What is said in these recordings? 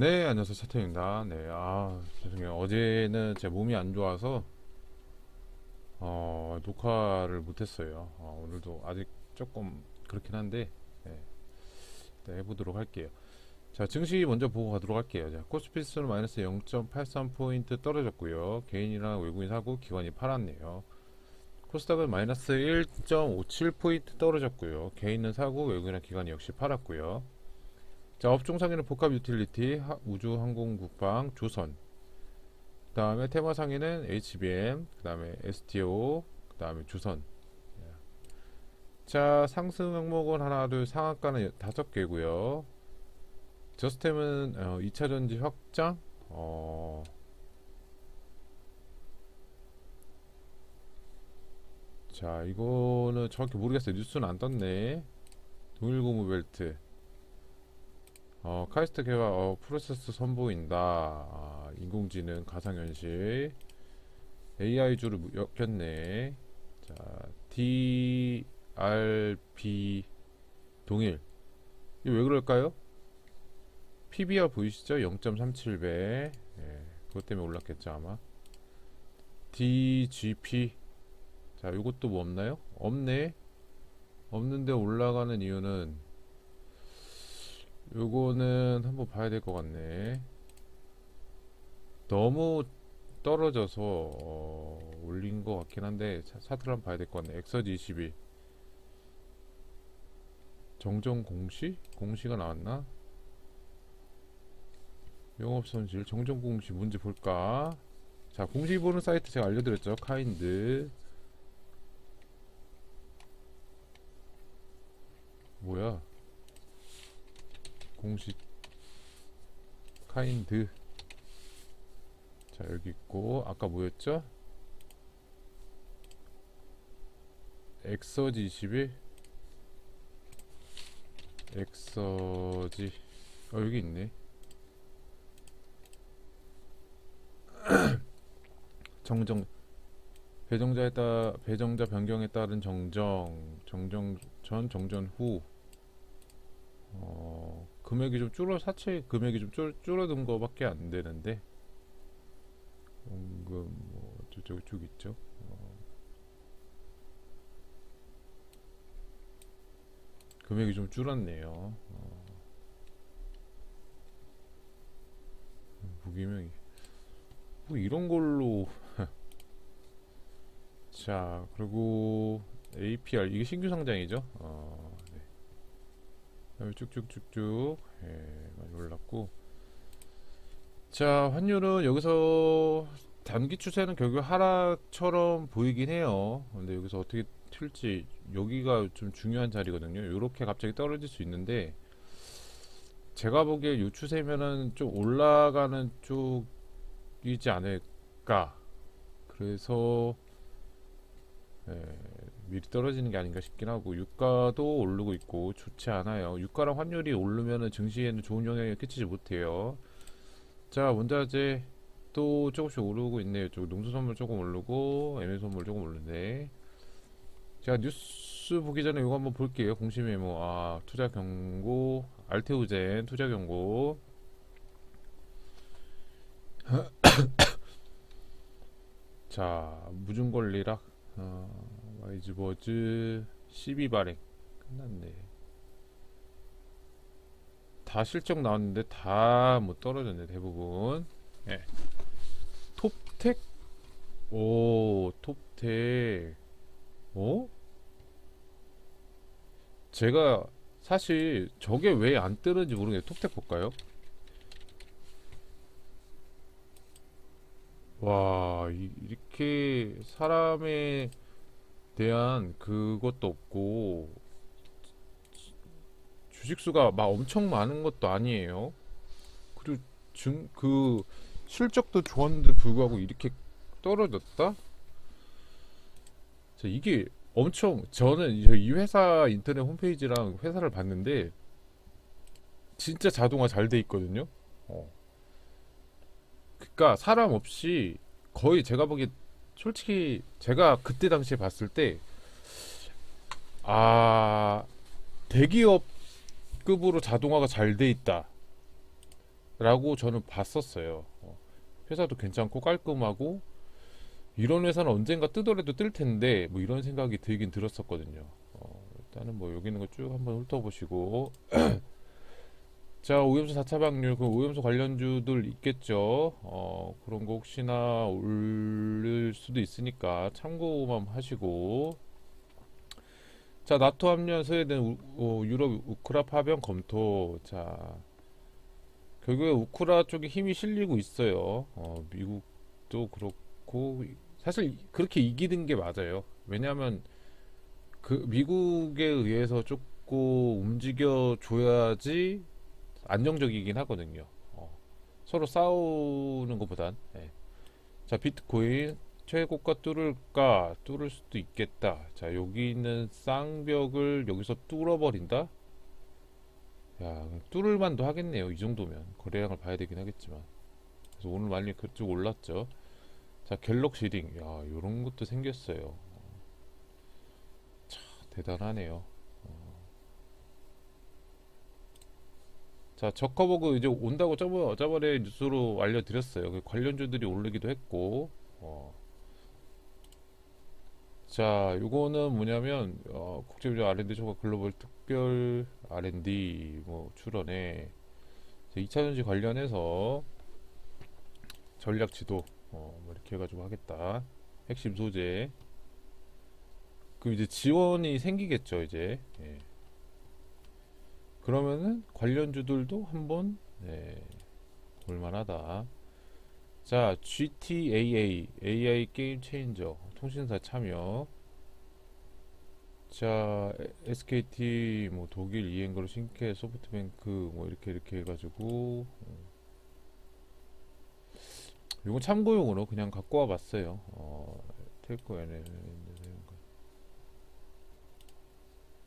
네, 안녕하세요. 차태입니다. 네, 아, 죄송해요. 어제는 제 몸이 안 좋아서, 어, 녹화를 못했어요. 어, 오늘도 아직 조금 그렇긴 한데, 네, 일단 해보도록 할게요. 자, 증시 먼저 보고 가도록 할게요. 자, 코스피스는 마이너스 0.83포인트 떨어졌고요. 개인이랑 외국인 사고 기관이 팔았네요. 코스닥은 마이너스 1.57포인트 떨어졌고요. 개인은 사고 외국인이랑 기관이 역시 팔았고요. 자, 업종 상위는 복합 유틸리티, 하- 우주, 항공, 국방, 조선. 그 다음에 테마 상위는 HBM, 그 다음에 STO, 그 다음에 조선. 자, 상승 항목은 하나, 둘, 상한가는 다섯 개고요. 저스템은 어, 2차 전지 확장, 어, 자, 이거는 정확히 모르겠어요. 뉴스는 안 떴네. 동일고무 벨트. 어, 카이스트 개발 어, 프로세스 선보인다. 아, 인공지능, 가상현실, AI주를 엮였네. 자, DRB 동일. 이거 왜 그럴까요? PBR 보이시죠? 0.37배. 예, 그것 때문에 올랐겠죠, 아마. DGP. 자, 이것도 뭐 없나요? 없네. 없는데 올라가는 이유는 요거는 한번 봐야 될 것 같네. 너무 떨어져서 어, 올린 것 같긴 한데 차- 차트를 한번 봐야 될 것 같네. 엑서지 22 정정 공시? 공시가 나왔나? 영업 손실 정정 공시 뭔지 볼까? 자, 공시 보는 사이트 제가 알려드렸죠. 카인드 뭐야? 공식 카인드. 자 여기 있고 아까 뭐였죠? 엑서지 21 엑서지. 어 여기 있네. 정정 배정자에 따 배정자 변경에 따른 정정 정정 전 정전 후. 어, 금액이 좀 줄어 사채 금액이 좀 줄, 줄어든 거밖에 안 되는데. 원금 뭐 저쪽 쭉 있죠. 어, 금액이 좀 줄었네요. 어, 무기명이. 뭐 이런 걸로. 자 그리고 APR 이게 신규 상장이죠. 어, 다음에 쭉쭉쭉쭉 예, 많이 올랐고. 자 환율은 여기서 단기 추세는 결국 하락처럼 보이긴 해요. 근데 여기서 어떻게 튈지 여기가 좀 중요한 자리거든요. 이렇게 갑자기 떨어질 수 있는데 제가 보기에 이 추세면은 좀 올라가는 쪽이지 않을까. 그래서 예, 미리 떨어지는 게 아닌가 싶긴 하고 유가도 오르고 있고 좋지 않아요. 유가랑 환율이 오르면은 증시에는 좋은 영향을 끼치지 못해요. 자, 원자재 또 조금씩 오르고 있네요. 쪽 농수산물 조금 오르고 에너지선물 조금 오르네. 자, 뉴스 보기 전에 이거 한번 볼게요. 공시 메모. 아, 투자 경고, 알테오젠 투자 경고. 자, 무중 권리락. 어, 와이즈버즈 12 발행 끝났네. 다 실적 나왔는데 다 뭐 떨어졌네 대부분. 예. 톱텍 오 톱텍 어? 제가 사실 저게 왜 안 뜨는지 모르겠어요. 톱텍 볼까요? 와 이, 이렇게 사람에 대한 그것도 없고 주식수가 막 엄청 많은 것도 아니에요. 그리고 증, 그 실적도 좋았는데 불구하고 이렇게 떨어졌다? 자, 이게 엄청 저는 이- 이 회사 인터넷 홈페이지랑 회사를 봤는데 진짜 자동화 잘 돼 있거든요. 어. 그러니까 사람 없이 거의 제가 보기에 솔직히 제가 그때 당시에 봤을 때 아, 대기업급으로 자동화가 잘 돼 있다. 라고 저는 봤었어요. 어, 회사도 괜찮고 깔끔하고 이런 회사는 언젠가 뜨더라도 뜰 텐데 뭐 이런 생각이 들긴 들었었거든요. 어, 일단은 뭐 여기 있는 거 쭉 한번 훑어보시고 자 오염수 4차 방류 그 오염수 관련주들 있겠죠. 어, 그런 거 혹시나 올릴 수도 있으니까 참고만 하시고 자 나토 합류한 스웨덴 우- 어, 유럽 우크라 파병 검토 자 결국에 우크라 쪽에 힘이 실리고 있어요. 어, 미국도 그렇고 사실 그렇게 이기는 게 맞아요. 왜냐하면 그 미국에 의해서 조금 움직여 줘야지 안정적이긴 하거든요. 어, 서로 싸우는 것보단. 예. 자 비트코인 최고가 뚫을까 뚫을 수도 있겠다. 자 여기 있는 쌍벽을 여기서 뚫어버린다. 야, 뚫을 만도 하겠네요. 이 정도면 거래량을 봐야 되긴 하겠지만. 그래서 오늘 많이 그쪽 올랐죠. 자, 갤럭시 링. 야, 요런 것도 생겼어요. 참 대단하네요. 자, 저커버그 이제 온다고 저번 저번에 뉴스로 알려드렸어요. 그 관련주들이 오르기도 했고. 어. 자, 요거는 뭐냐면 어, 국제비전 R&D 조각 글로벌 특별 R&D 뭐 출원에 2차 전지 관련해서 전략 지도 어, 뭐 이렇게 해가지고 하겠다. 핵심 소재. 그 이제 지원이 생기겠죠, 이제. 예. 그러면은 관련주들도 한번 네, 볼만하다. 자, GTAA AI 게임 체인저 통신사 참여. 자, SKT 뭐 독일 이엔그로 신케 소프트뱅크 뭐 이렇게 이렇게 해가지고 이건 참고용으로 그냥 갖고 와봤어요. 어, 텔코 NL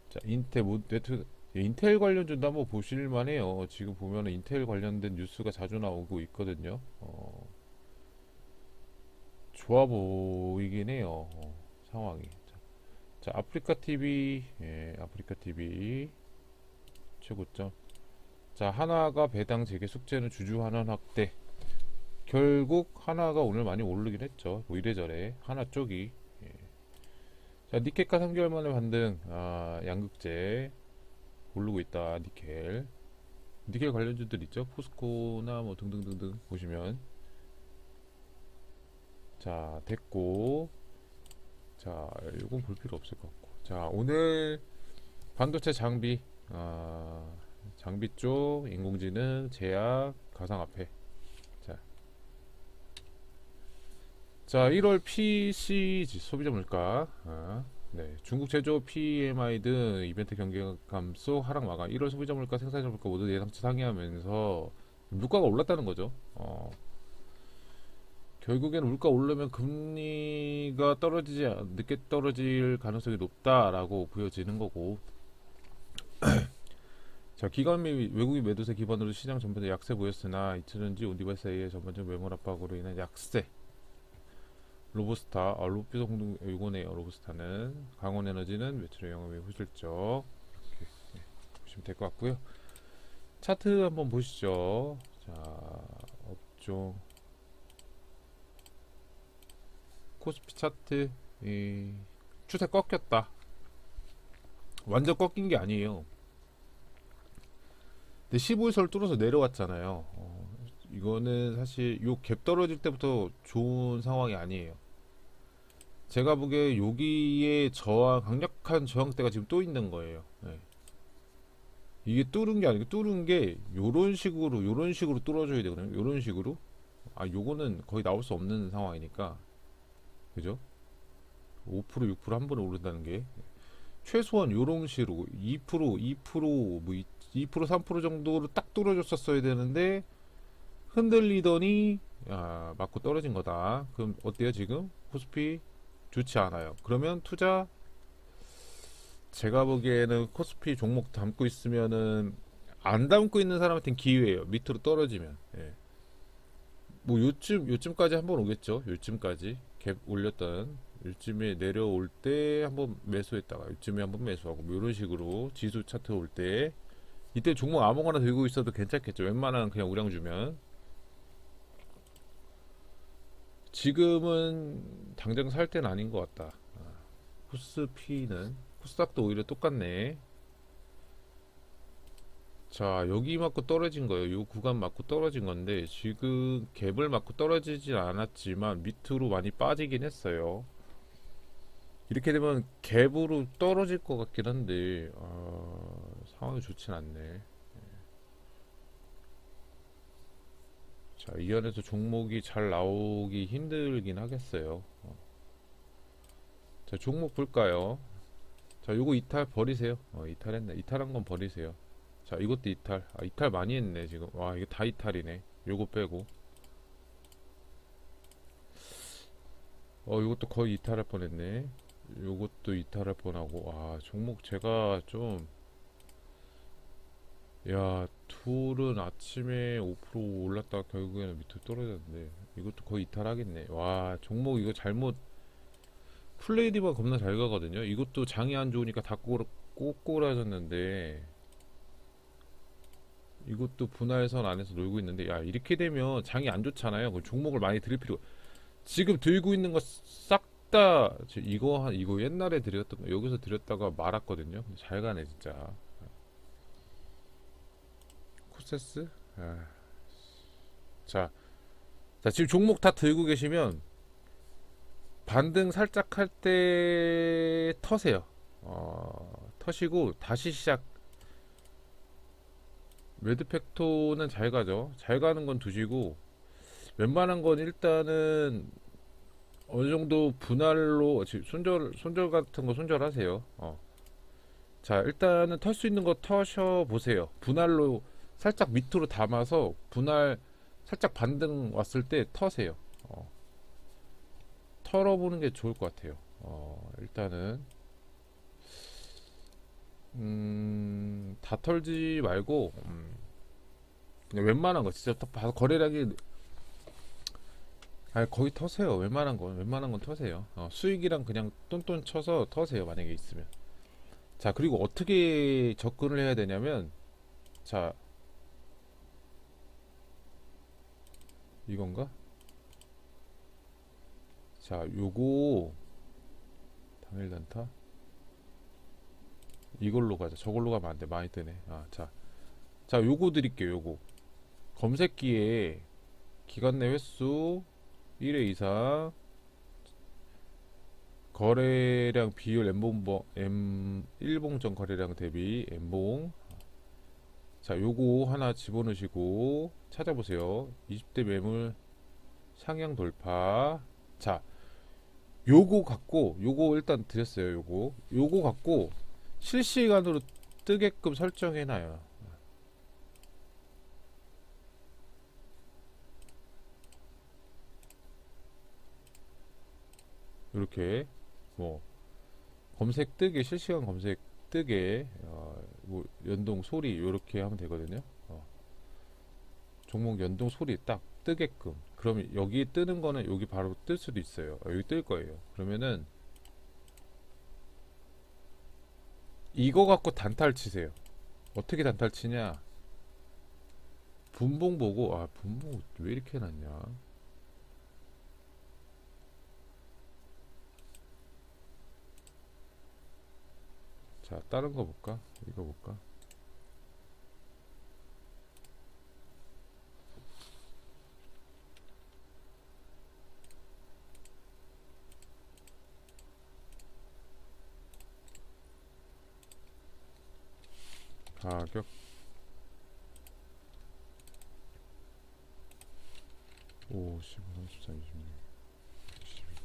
자, 인텔 모 네트 예, 인텔 관련주도 한번 보실만 해요. 지금 보면은 인텔 관련된 뉴스가 자주 나오고 있거든요. 어, 좋아 보이긴 해요. 어, 상황이. 자, 자, 아프리카 TV, 예, 아프리카 TV 최고점. 자, 하나가 배당 재개 숙제는 주주 환원 확대. 결국 하나가 오늘 많이 오르긴 했죠. 뭐 이래저래 하나 쪽이. 예. 자, 니케가 3개월 만에 반등. 아, 양극재 오르고 있다. 니켈. 니켈 관련주들 있죠. 포스코나 뭐 등등등등 보시면 자, 됐고. 자, 이건 볼 필요 없을 것 같고. 자, 오늘 반도체 장비, 아, 장비 쪽, 인공지능, 제약, 가상화폐. 자, 자, 1월 PC 지- 소비자 물가, 아, 네, 중국 제조 PMI 등 이벤트 경계감 속 하락 마감. 1월 소비자 물가, 생산자 물가 모두 예상치 상회하면서 물가가 올랐다는 거죠. 어, 결국에는 물가 오르면 금리가 떨어지지 않- 늦게 떨어질 가능성이 높다라고 보여지는 거고. 자, 기관 및 외국인 매도세 기반으로 시장 전반에 약세 보였으나 이틀은 지 온디바이스의 전반적 매몰 압박으로 인한 약세. 로보스타, 아, 로비스 공동 이거네요. 로보스타는 강원 에너지는 매출의 영업의 후실적 이렇게 네, 보시면 될 것 같고요. 차트 한번 보시죠. 자, 업종 코스피 차트 이 추세 꺾였다. 완전 꺾인 게 아니에요. 근데 15일선을 뚫어서 내려왔잖아요. 어, 이거는 사실 요 갭 떨어질 때부터 좋은 상황이 아니에요. 제가 보기에 여기에 저항 강력한 저항대가 지금 또 있는 거예요. 네. 이게 뚫은 게 아니고 뚫은 게 요런 식으로 요런 식으로 뚫어줘야 되거든요. 요런 식으로. 아 요거는 거의 나올 수 없는 상황이니까 그죠? 5% 6%한 번에 오른다는 게 최소한 요런 식으로 2% 2%뭐 2% 3% 정도로 딱 뚫어줬었어야 되는데 흔들리더니 야, 맞고 떨어진 거다. 그럼 어때요 지금? 코스피 좋지 않아요. 그러면 투자 제가 보기에는 코스피 종목 담고 있으면은 안 담고 있는 사람한테는 기회예요. 밑으로 떨어지면. 예. 뭐 요쯤 요쯤까지 한번 오겠죠. 요쯤까지 갭 올렸던 요쯤에 내려올 때 한번 매수했다가 요쯤에 한번 매수하고 뭐 이런 식으로 지수 차트 올 때 이때 종목 아무거나 들고 있어도 괜찮겠죠. 웬만한 그냥 우량 주면. 지금은 당장 살 때는 아닌 것 같다. 아, 코스피는 코스닥도 오히려 똑같네. 자, 여기 맞고 떨어진 거예요. 요 구간 맞고 떨어진 건데 지금 갭을 맞고 떨어지진 않았지만 밑으로 많이 빠지긴 했어요. 이렇게 되면 갭으로 떨어질 것 같긴 한데 아, 상황이 좋진 않네. 자, 이 안에서 종목이 잘 나오기 힘들긴 하겠어요. 어. 자, 종목 볼까요? 자, 요거 이탈 버리세요. 어, 이탈했네. 이탈한 건 버리세요. 자, 이것도 이탈. 아, 이탈 많이 했네, 지금. 와, 이게 다 이탈이네. 요거 빼고. 어, 이것도 거의 이탈할 뻔했네. 요것도 이탈할 뻔하고. 아, 종목 제가 좀 야, 둘은 아침에 5% 올랐다가 결국에는 밑으로 떨어졌는데 이것도 거의 이탈하겠네. 와, 종목 이거 잘못 플레이디가 겁나 잘 가거든요. 이것도 장이 안 좋으니까 다 꼬라, 꼬꼬라졌는데 이것도 분할선 안에서 놀고 있는데 야, 이렇게 되면 장이 안 좋잖아요. 그 종목을 많이 들일 필요 지금 들고 있는 거 싹 다 이거 한 이거 옛날에 드렸던 거 여기서 드렸다가 말았거든요. 잘 가네 진짜. 코세스? 아, 자, 자 지금 종목 다 들고 계시면 반등 살짝 할 때 터세요. 어, 터시고 다시 시작. 레드팩토는 잘 가죠. 잘 가는 건 두시고 웬만한 건 일단은 어느 정도 분할로 손절 손절 같은 거 손절하세요. 어. 자, 일단은 털 수 있는 거 터셔 보세요. 분할로 살짝 밑으로 담아서 분할 살짝 반등 왔을 때 터세요. 어. 털어보는 게 좋을 것 같아요. 어, 일단은 음, 다 털지 말고 음, 그냥 웬만한 거 진짜 터- 봐서 거래량이 아 거의 터세요. 웬만한 건 웬만한 건 터세요. 어, 수익이랑 그냥 똔똔 쳐서 터세요. 만약에 있으면. 자 그리고 어떻게 접근을 해야 되냐면 자 이건가? 자, 요거 당일 단타 이걸로 가자. 저걸로 가면 안 돼. 많이 뜨네. 아, 자. 자, 요거 드릴게요. 요거. 검색기에 기간 내 횟수 1회 이상 거래량 비율 M봉 M 1봉전 거래량 대비 M봉 자, 요거 하나 집어넣으시고 찾아보세요. 20대 매물 상향 돌파. 자, 요거 갖고 요거 일단 드렸어요. 요거. 요거 갖고 실시간으로 뜨게끔 설정해 놔요. 이렇게 뭐 검색 뜨게 실시간 검색 뜨게 어, 뭐 연동 소리 이렇게 하면 되거든요. 어. 종목 연동 소리 딱 뜨게끔. 그럼 여기 뜨는 거는 여기 바로 뜰 수도 있어요. 어, 여기 뜰 거예요. 그러면은 이거 갖고 단타를 치세요. 어떻게 단타를 치냐? 분봉 보고 아 분봉 왜 이렇게 해놨냐? 자 다른 거 볼까? 이거 볼까? 가격 오, 15, 34, 26, 22.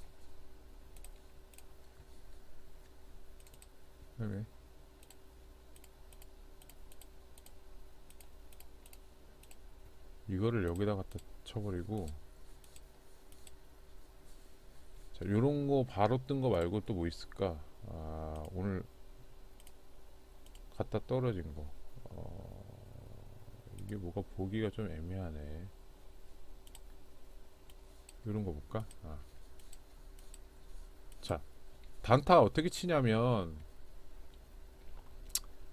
왜? 이거를 여기다 갖다 쳐버리고 자 요런 거 바로 뜬 거 말고 또 뭐 있을까 아 오늘 갖다 떨어진 거 어, 이게 뭐가 보기가 좀 애매하네 요런 거 볼까 아. 자 단타 어떻게 치냐면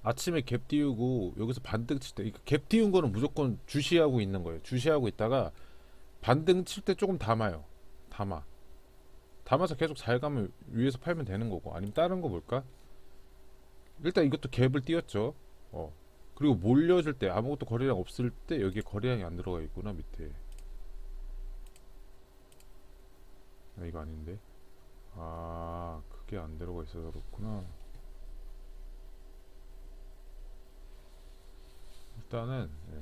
아침에 갭 띄우고 여기서 반등 칠 때 갭 띄운 거는 무조건 주시하고 있는 거예요. 주시하고 있다가 반등 칠 때 조금 담아요. 담아. 담아서 계속 잘 가면 위에서 팔면 되는 거고 아니면 다른 거 볼까? 일단 이것도 갭을 띄웠죠. 어. 그리고 몰려줄 때 아무것도 거래량 없을 때 여기에 거래량이 안 들어가 있구나 밑에. 아, 이거 아닌데. 아, 그게 안 들어가 있어서 그렇구나. 일단은 예.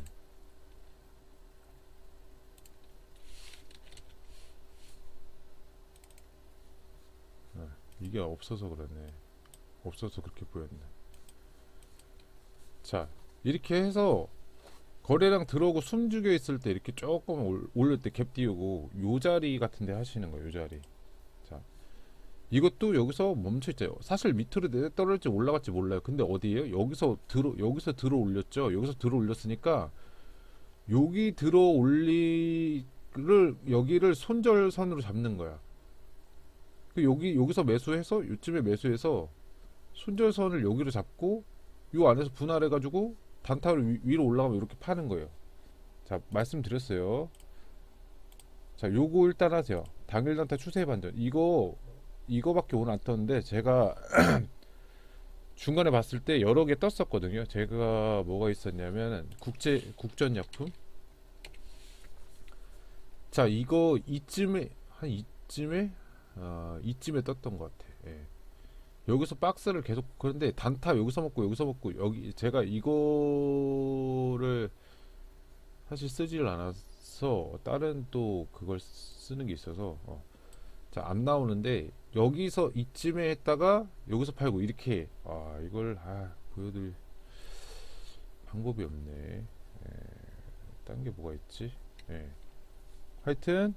네, 이게 없어서 그러네. 없어서 그렇게 보였네. 자, 이렇게 해서 거래량 들어오고 숨죽여 있을 때 이렇게 조금 올, 올릴 때 갭 띄우고 요 자리 같은 데 하시는 거예요. 요 자리. 자. 이것도 여기서 멈춰 있죠. 사실 밑으로 내 떨어질지 올라갈지 몰라요. 근데 어디에요? 여기서 들어 여기서 들어 올렸죠. 여기서 들어 올렸으니까 여기 들어 올리를 여기를 손절선으로 잡는 거야. 그 여기 여기서 매수해서 요쯤에 매수해서 손절선을 여기로 잡고 요 안에서 분할해 가지고 단타로 위- 위로 올라가면 이렇게 파는 거예요. 자, 말씀드렸어요. 자, 요거 일단 하세요. 당일 단타 추세 반전. 이거 이거밖에 오늘 안 떴는데 제가 중간에 봤을 때 여러 개 떴었거든요. 제가 뭐가 있었냐면 국제 국전약품. 자, 이거 이쯤에 한 이쯤에 어, 이쯤에 떴던 것 같아. 예. 여기서 박스를 계속 그런데 단타 여기서 먹고 여기서 먹고 여기 제가 이거를 사실 쓰질 않아서 다른 또 그걸 쓰는 게 있어서 어. 자안 나오는데 여기서 이쯤에 했다가 여기서 팔고 이렇게 아 이걸 아 보여드릴 방법이 없네 딴 게 뭐가 있지 예. 하여튼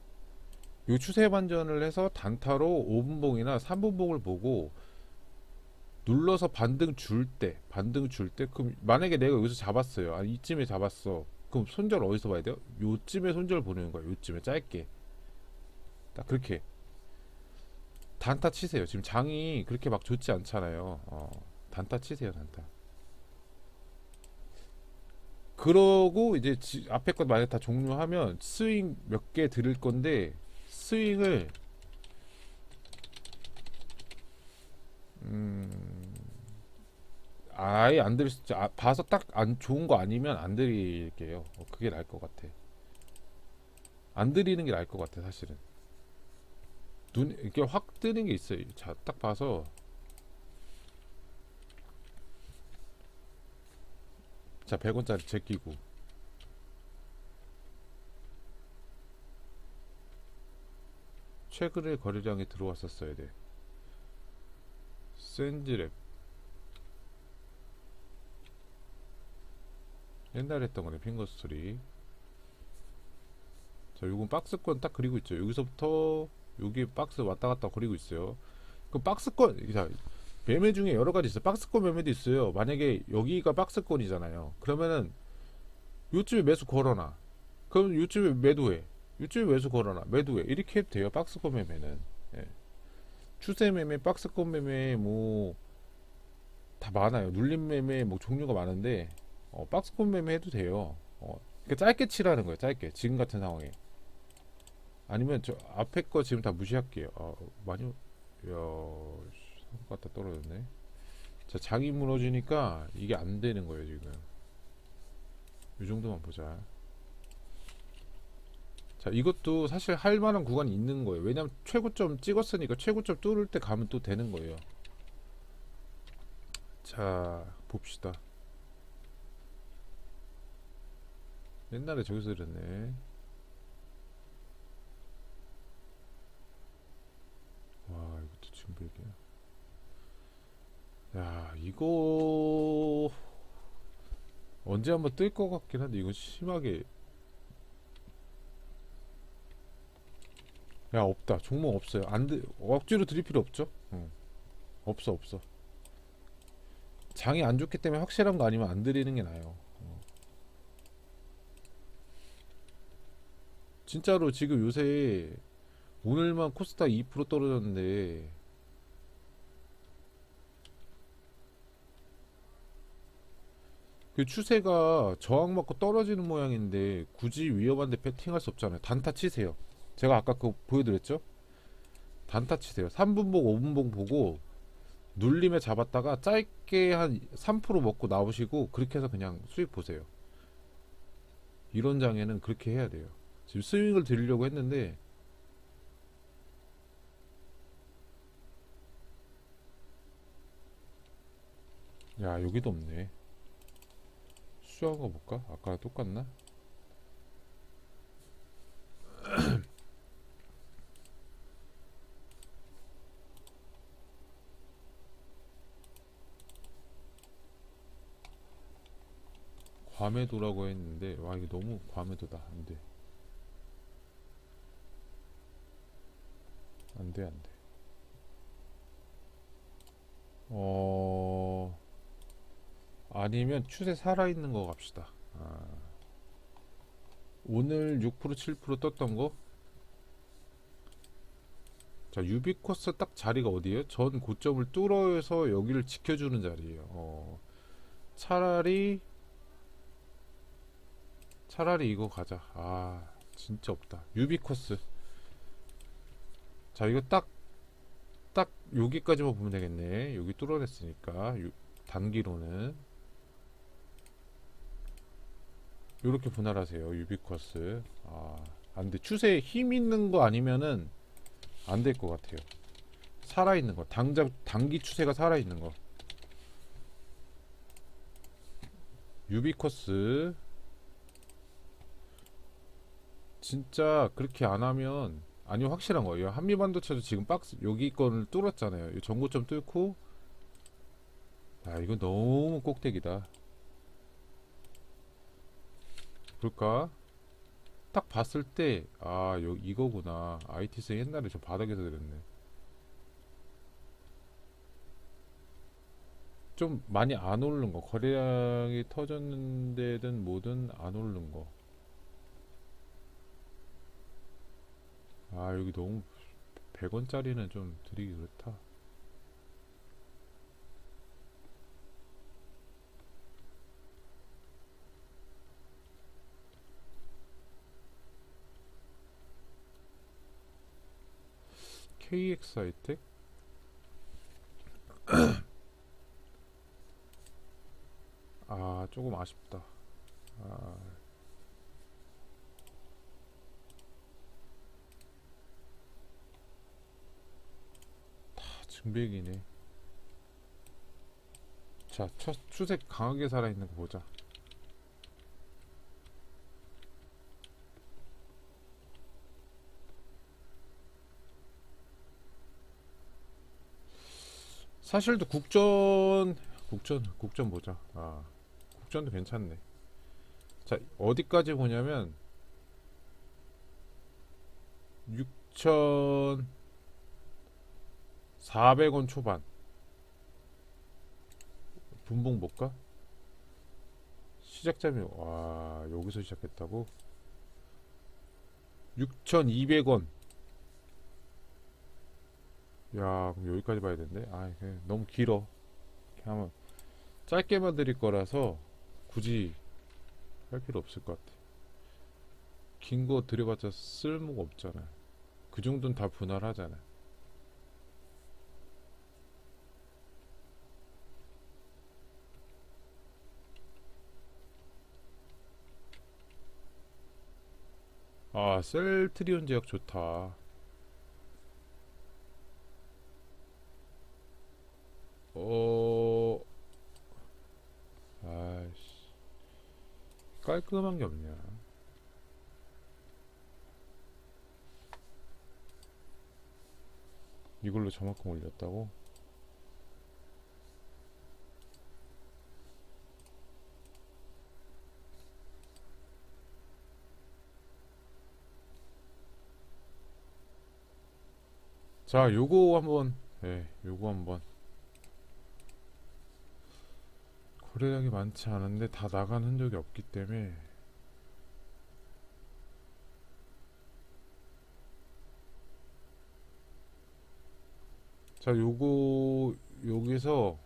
요 추세 반전을 해서 단타로 5분봉이나 3분봉을 보고 눌러서 반등 줄 때, 반등 줄 때, 그럼 만약에 내가 여기서 잡았어요. 아, 이쯤에 잡았어. 그럼 손절 어디서 봐야 돼요? 요쯤에 손절 보내는 거야. 요쯤에 짧게. 딱 그렇게. 단타 치세요. 지금 장이 그렇게 막 좋지 않잖아요. 어, 단타 치세요, 단타. 그러고 이제 지- 앞에 것 만약 다 종료하면 스윙 몇개 드릴 건데 스윙을 음, 아예 안 드릴 수 있죠. 아, 봐서 딱 안 좋은 거 아니면 안 드릴게요. 어, 그게 나을 것 같아. 안 드리는 게 나을 것 같아, 사실은. 눈 이렇게 확 뜨는 게 있어요. 자, 딱 봐서 자, 100원짜리 제끼고 최근에 거래량이 들어왔었어야 돼. 센즈랩. 옛날에 했던 거네 핑거스토리. 자 요건 박스권 딱 그리고 있죠. 여기서부터 여기 박스 왔다 갔다 그리고 있어요. 그 박스권 자 매매 중에 여러 가지 있어요. 박스권 매매도 있어요. 만약에 여기가 박스권이잖아요. 그러면은 요쯤에 매수 걸어놔. 그럼 요쯤에 매도해. 요쯤에 매수 걸어놔. 매도해. 이렇게 해도 돼요 박스권 매매는. 예. 추세 매매, 박스권 매매 뭐 다 많아요. 눌림 매매 뭐 종류가 많은데 어, 박스권 매매 해도 돼요. 어, 그러니까 짧게 치라는 거예요. 짧게 지금 같은 상황에 아니면 저 앞에 거 지금 다 무시할게요. 어, 많이 야 갖다 떨어졌네. 자 장이 무너지니까 이게 안 되는 거예요 지금. 이 정도만 보자. 자 이것도 사실 할 만한 구간이 있는 거예요. 왜냐면 최고점 찍었으니까 최고점 뚫을 때 가면 또 되는 거예요. 자 봅시다. 옛날에 저기서 이랬네. 와 이것도 얘기야. 야 이거 언제 한번 뜰 것 같긴 한데 이거 심하게 야 없다 종목 없어요 안 드, 억지로 드릴 필요 없죠 응. 없어 없어 장이 안 좋기 때문에 확실한 거 아니면 안 드리는 게 나아요 어. 진짜로 지금 요새 오늘만 코스닥 2% 떨어졌는데 그 추세가 저항 맞고 떨어지는 모양인데 굳이 위험한데 배팅할 수 없잖아요. 단타 치세요. 제가 아까 그거 보여드렸죠? 단타 치세요. 3분봉, 5분봉 보고 눌림에 잡았다가 짧게 한 3% 먹고 나오시고 그렇게 해서 그냥 수익 보세요. 이런 장에는 그렇게 해야 돼요. 지금 스윙을 드리려고 했는데 야 여기도 없네. 거 볼까? 아까 똑같나? 과매도라고 했는데 와 이거 너무 과매도다 안돼 안돼 안돼 어 아니면 추세 살아있는 거 갑시다 아. 오늘 6% 7% 떴던 거 자, 유비코스 딱 자리가 어디예요? 전 고점을 뚫어서 여기를 지켜주는 자리예요. 어, 차라리 차라리 이거 가자. 아, 진짜 없다. 유비코스. 자, 이거 딱, 딱 여기까지만 보면 되겠네. 여기 뚫어냈으니까. 유- 단기로는. 요렇게 분할하세요. 유비코스. 아, 안 돼. 추세에 힘 있는 거 아니면은 안 될 것 같아요. 살아있는 거. 당장, 단기 추세가 살아있는 거. 유비코스. 진짜 그렇게 안 하면 아니 확실한 거예요. 한미 반도체도 지금 박스 여기 거를 뚫었잖아요. 이 전고점 뚫고 아 이거 너무 꼭대기다. 볼까? 딱 봤을 때아 이거구나. ITC 옛날에 저 바닥에서 그랬네. 좀 많이 안 오른 거 거래량이 터졌는데든 뭐든 안 오른 거. 아 여기 너무 100원짜리는 좀 드리기 그렇다. KX 하이텍? 아 조금 아쉽다. 아 증백이네. 자, 첫 추색 강하게 살아있는 거 보자. 사실도 국전, 국전, 국전 보자. 아, 국전도 괜찮네. 자, 어디까지 보냐면 6천 400원 초반. 분봉 볼까? 시작점이 와 여기서 시작했다고? 6,200원. 야 그럼 여기까지 봐야 되는데? 아 너무 길어. 하면 짧게만 드릴 거라서 굳이 할 필요 없을 것 같아. 긴 거 드려봤자 쓸모가 없잖아. 그 정도는 다 분할하잖아 아, 셀트리온 제약 좋다. 어, 아이씨, 깔끔한 게 없냐? 이걸로 저만큼 올렸다고? 자, 요거 한번, 예, 요거 한번. 거래량이 많지 않은데 다 나간 흔적이 없기 때문에 자, 요거 여기서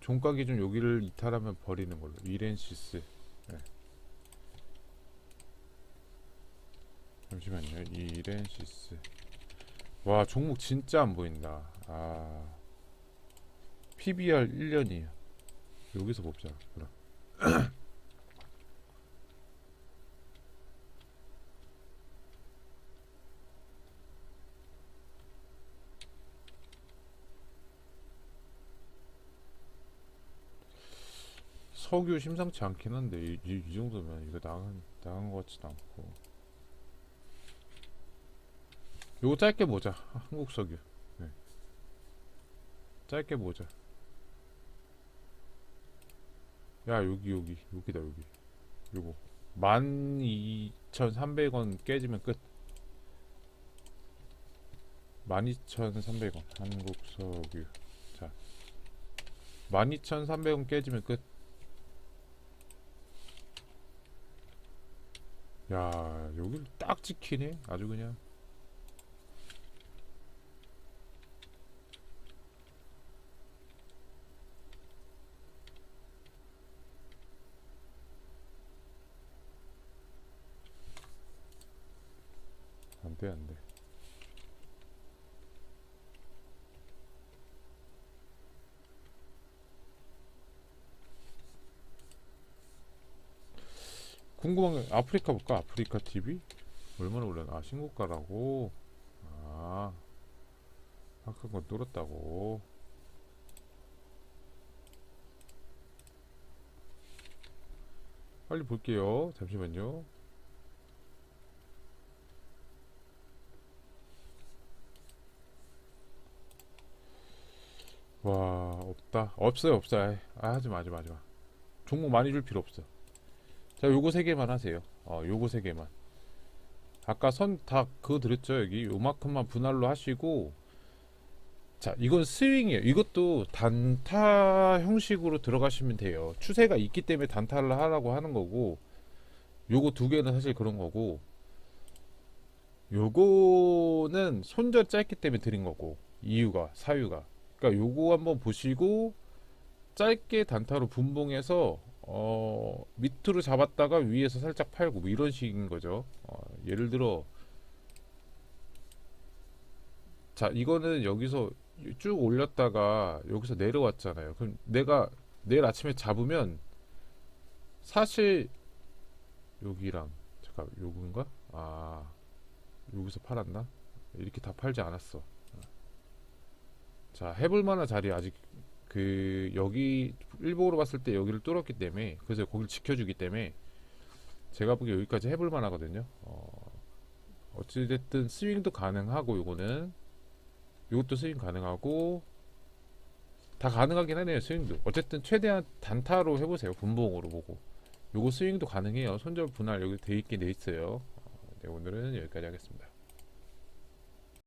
종가 기준 여기를 이탈하면 버리는 걸로 이렌시스 네. 잠시만요. 이렌시스. 와 종목 진짜 안 보인다. 아. PBR 1년이에요. 여기서 봅자 그럼. 석유 심상치 않긴 한데 이, 이, 이 정도면 이거 나간 나간 것 같지도 않고 요거 짧게 보자. 한국 석유. 네. 짧게 보자. 야 여기 여기. 여기다 여기. 요거. 12,300원 깨지면 끝. 12,300원. 한국 석유. 자. 12,300원 깨지면 끝. 야, 여기를 딱 지키네. 아주 그냥. 안 돼, 안 돼. 궁금한 게 아프리카 볼까? 아프리카 TV? 얼마나 올랐나? 아 신고가라고? 아 아까 건 뚫었다고 빨리 볼게요 잠시만요 와 없다 없어요 없어요 아 하지마 하지마 하지마 종목 많이 줄 필요 없어 자, 요거 세 개만 하세요. 어, 요거 세 개만. 아까 선 다 그거 드렸죠, 여기. 요만큼만 분할로 하시고. 자, 이건 스윙이에요. 이것도 단타 형식으로 들어가시면 돼요. 추세가 있기 때문에 단타를 하라고 하는 거고. 요거 두 개는 사실 그런 거고. 요거는 손절 짧기 때문에 드린 거고. 이유가, 사유가. 그러니까 요거 한번 보시고 짧게 단타로 분봉해서 어, 밑으로 잡았다가 위에서 살짝 팔고 뭐 이런 식인 거죠. 어, 예를 들어 자 이거는 여기서 쭉 올렸다가 여기서 내려왔잖아요. 그럼 내가 내일 아침에 잡으면 사실 여기랑 잠깐 요건가? 아 여기서 팔았나? 이렇게 다 팔지 않았어. 자 해볼 만한 자리 아직 그 여기 일봉으로 봤을 때 여기를 뚫었기 때문에 그래서 거기를 지켜주기 때문에 제가 보기에 여기까지 해볼 만하거든요. 어, 어찌됐든 스윙도 가능하고 요거는 요것도 스윙 가능하고 다 가능하긴 하네요 스윙도. 어쨌든 최대한 단타로 해보세요 분봉으로 보고. 요거 스윙도 가능해요. 손절 분할 여기 돼 있긴 돼 있어요. 어, 네, 오늘은 여기까지 하겠습니다